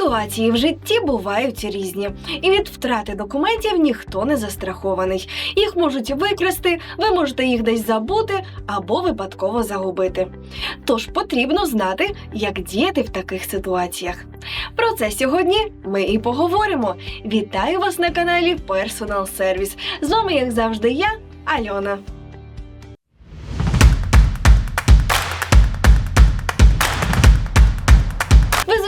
Ситуації в житті бувають різні, і від втрати документів ніхто не застрахований. Їх можуть викрасти, ви можете їх десь забути або випадково загубити. Тож потрібно знати, як діяти в таких ситуаціях. Про це сьогодні ми і поговоримо. Вітаю вас на каналі Personal Service. З вами, як завжди, я, Альона.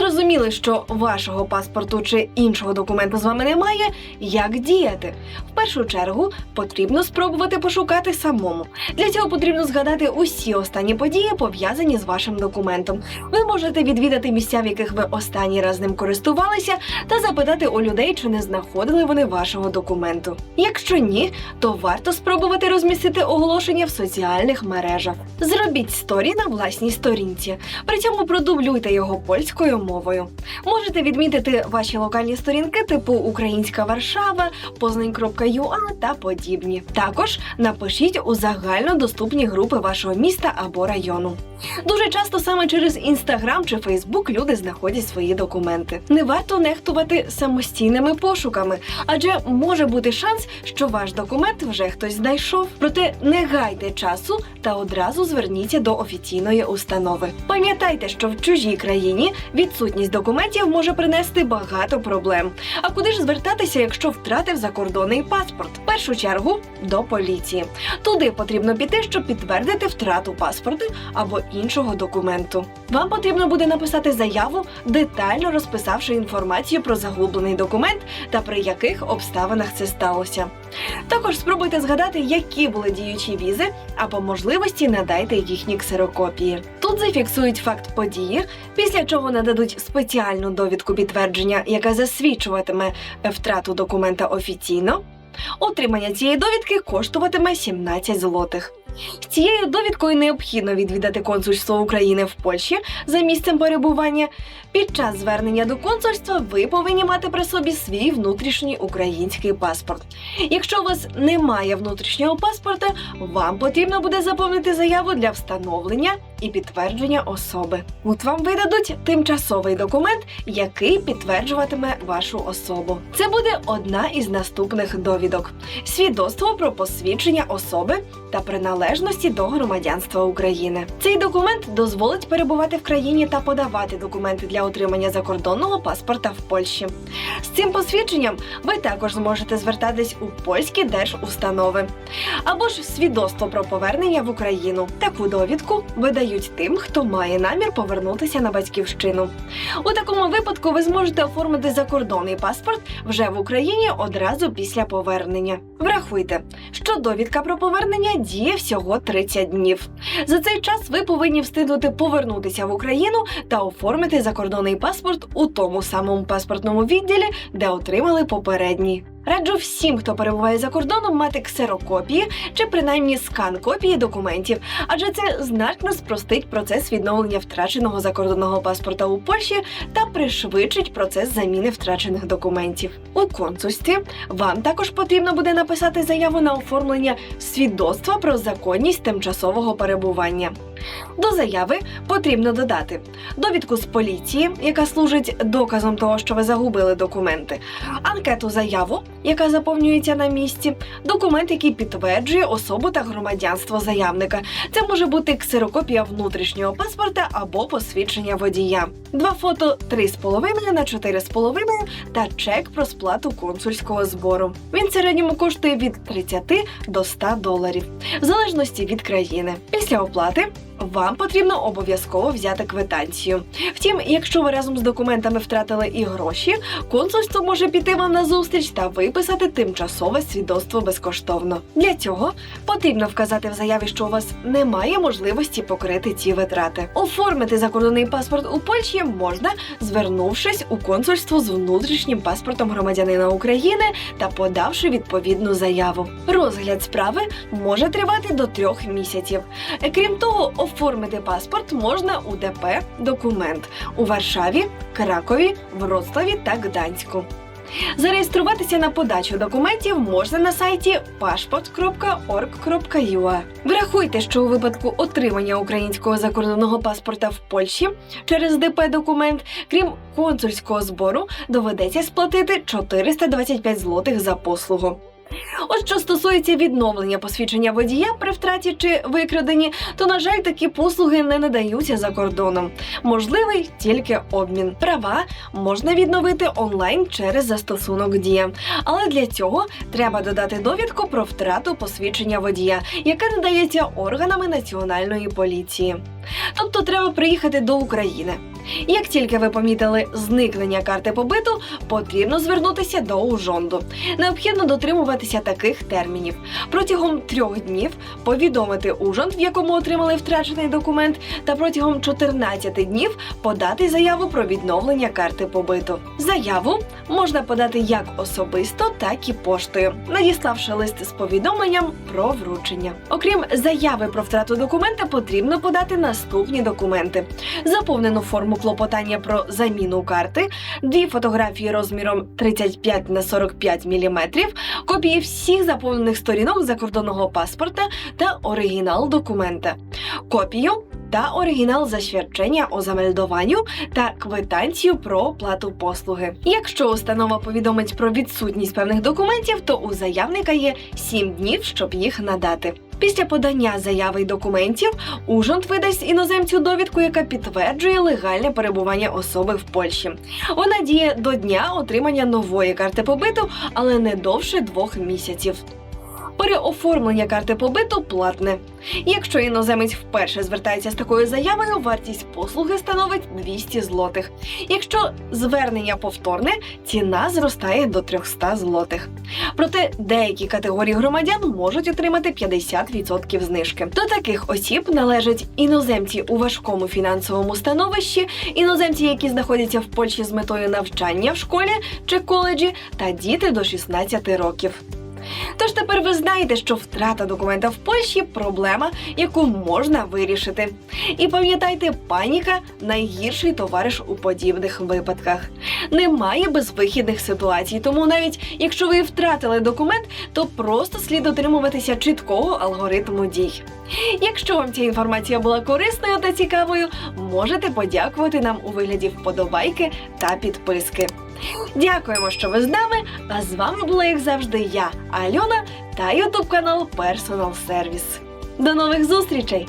Зрозуміли, що вашого паспорту чи іншого документа з вами немає. Як діяти? В першу чергу потрібно спробувати пошукати самому. Для цього потрібно згадати усі останні події, пов'язані з вашим документом. Ви можете відвідати місця, в яких ви останній раз ним користувалися, та запитати у людей, чи не знаходили вони вашого документу. Якщо ні, то варто спробувати розмістити оголошення в соціальних мережах. Зробіть сторі на власній сторінці. При цьому продублюйте його польською мовою. Можете відмітити ваші локальні сторінки, типу Українська Варшава, Познань.ua та подібні. Також напишіть у загальнодоступні групи вашого міста або району. Дуже часто саме через інстаграм чи Фейсбук люди знаходять свої документи. Не варто нехтувати самостійними пошуками, адже може бути шанс, що ваш документ вже хтось знайшов. Проте не гайте часу та одразу зверніться до офіційної установи. Пам'ятайте, що в чужій країні відсутність документів може принести багато проблем. А куди ж звертатися, якщо втратив закордонний паспорт? В першу чергу до поліції. Туди потрібно піти, щоб підтвердити втрату паспорту або іншого документу. Вам потрібно буде написати заяву, детально розписавши інформацію про загублений документ та при яких обставинах це сталося. Також спробуйте згадати, які були діючі візи, а по можливості надайте їхні ксерокопії. Тут зафіксують факт події, після чого нададуть спеціальну довідку підтвердження, яка засвідчуватиме втрату документа офіційно. Отримання цієї довідки коштуватиме 17 злотих. Цією довідкою необхідно відвідати консульство України в Польщі за місцем перебування. Під час звернення до консульства ви повинні мати при собі свій внутрішній український паспорт. Якщо у вас немає внутрішнього паспорта, вам потрібно буде заповнити заяву для встановлення і підтвердження особи. От вам видадуть тимчасовий документ, який підтверджуватиме вашу особу. Це буде одна із наступних довідок: свідоцтво про посвідчення особи та приналежності до громадянства України. Цей документ дозволить перебувати в країні та подавати документи для отримання закордонного паспорта в Польщі. З цим посвідченням ви також зможете звертатись у польські держустанови або ж свідоцтво про повернення в Україну. Таку довідку видають тим, хто має намір повернутися на батьківщину. У такому випадку ви зможете оформити закордонний паспорт вже в Україні одразу після повернення. Врахуйте, що довідка про повернення діє всього 30 днів. За цей час ви повинні встигнути повернутися в Україну та оформити закордонний паспорт у тому самому паспортному відділі, де отримали попередній. Раджу всім, хто перебуває за кордоном, мати ксерокопії чи принаймні скан копії документів, адже це значно спростить процес відновлення втраченого закордонного паспорта у Польщі та пришвидшить процес заміни втрачених документів. У консульстві вам також потрібно буде написати заяву на оформлення свідоцтва про законність тимчасового перебування. До заяви потрібно додати довідку з поліції, яка служить доказом того, що ви загубили документи, анкету заяву, яка заповнюється на місці, документ, який підтверджує особу та громадянство заявника. Це може бути ксерокопія внутрішнього паспорта або посвідчення водія. Два фото 3,5 на 4,5 та чек про сплату консульського збору. Він в середньому коштує від 30 до 100 доларів, в залежності від країни. Після оплати вам потрібно обов'язково взяти квитанцію. Втім, якщо ви разом з документами втратили і гроші, консульство може піти вам на зустріч та виписати тимчасове свідоцтво безкоштовно. Для цього потрібно вказати в заяві, що у вас немає можливості покрити ці витрати. Оформити закордонний паспорт у Польщі можна, звернувшись у консульство з внутрішнім паспортом громадянина України та подавши відповідну заяву. Розгляд справи може тривати до трьох місяців. Крім того, оформити паспорт можна у ДП документ у Варшаві, Кракові, Вроцлаві та Гданську. Зареєструватися на подачу документів можна на сайті passport.org.ua. Врахуйте, що у випадку отримання українського закордонного паспорта в Польщі через ДП документ, крім консульського збору, доведеться сплатити 425 злотих за послугу. От що стосується відновлення посвідчення водія при втраті чи викраденні, то на жаль, такі послуги не надаються за кордоном. Можливий тільки обмін. Права можна відновити онлайн через застосунок Дія, але для цього треба додати довідку про втрату посвідчення водія, яке надається органами національної поліції. Тобто треба приїхати до України. Як тільки ви помітили зникнення карти побиту, потрібно звернутися до Ужонду. Необхідно дотримуватися таких термінів. Протягом трьох днів повідомити Ужонд, в якому отримали втрачений документ, та протягом 14 днів подати заяву про відновлення карти побиту. Заяву можна подати як особисто, так і поштою, надіславши лист з повідомленням про вручення. Окрім заяви про втрату документа, потрібно подати наступні документи: заповнену форму клопотання про заміну карти, дві фотографії розміром 35 на 45 мм, копії всіх заповнених сторінок закордонного паспорта та оригінал документа, копію та оригінал засвідчення о замельдуванню та квитанцію про оплату послуги. Якщо установа повідомить про відсутність певних документів, то у заявника є 7 днів, щоб їх надати. Після подання заяви й документів Ужонт видасть іноземцю довідку, яка підтверджує легальне перебування особи в Польщі. Вона діє до дня отримання нової карти побиту, але не довше двох місяців. Переоформлення карти побиту платне. Якщо іноземець вперше звертається з такою заявою, вартість послуги становить 200 злотих. Якщо звернення повторне, ціна зростає до 300 злотих. Проте деякі категорії громадян можуть отримати 50% знижки. До таких осіб належать іноземці у важкому фінансовому становищі, іноземці, які знаходяться в Польщі з метою навчання в школі чи коледжі, та діти до 16 років. Тож тепер ви знаєте, що втрата документа в Польщі проблема, яку можна вирішити. І пам'ятайте, паніка найгірший товариш у подібних випадках. Немає безвихідних ситуацій, тому навіть якщо ви втратили документ, то просто слід дотримуватися чіткого алгоритму дій. Якщо вам ця інформація була корисною та цікавою, можете подякувати нам у вигляді вподобайки та підписки. Дякуємо, що ви з нами. А з вами була, як завжди, я, Альона та ютуб канал Personal Service. До нових зустрічей!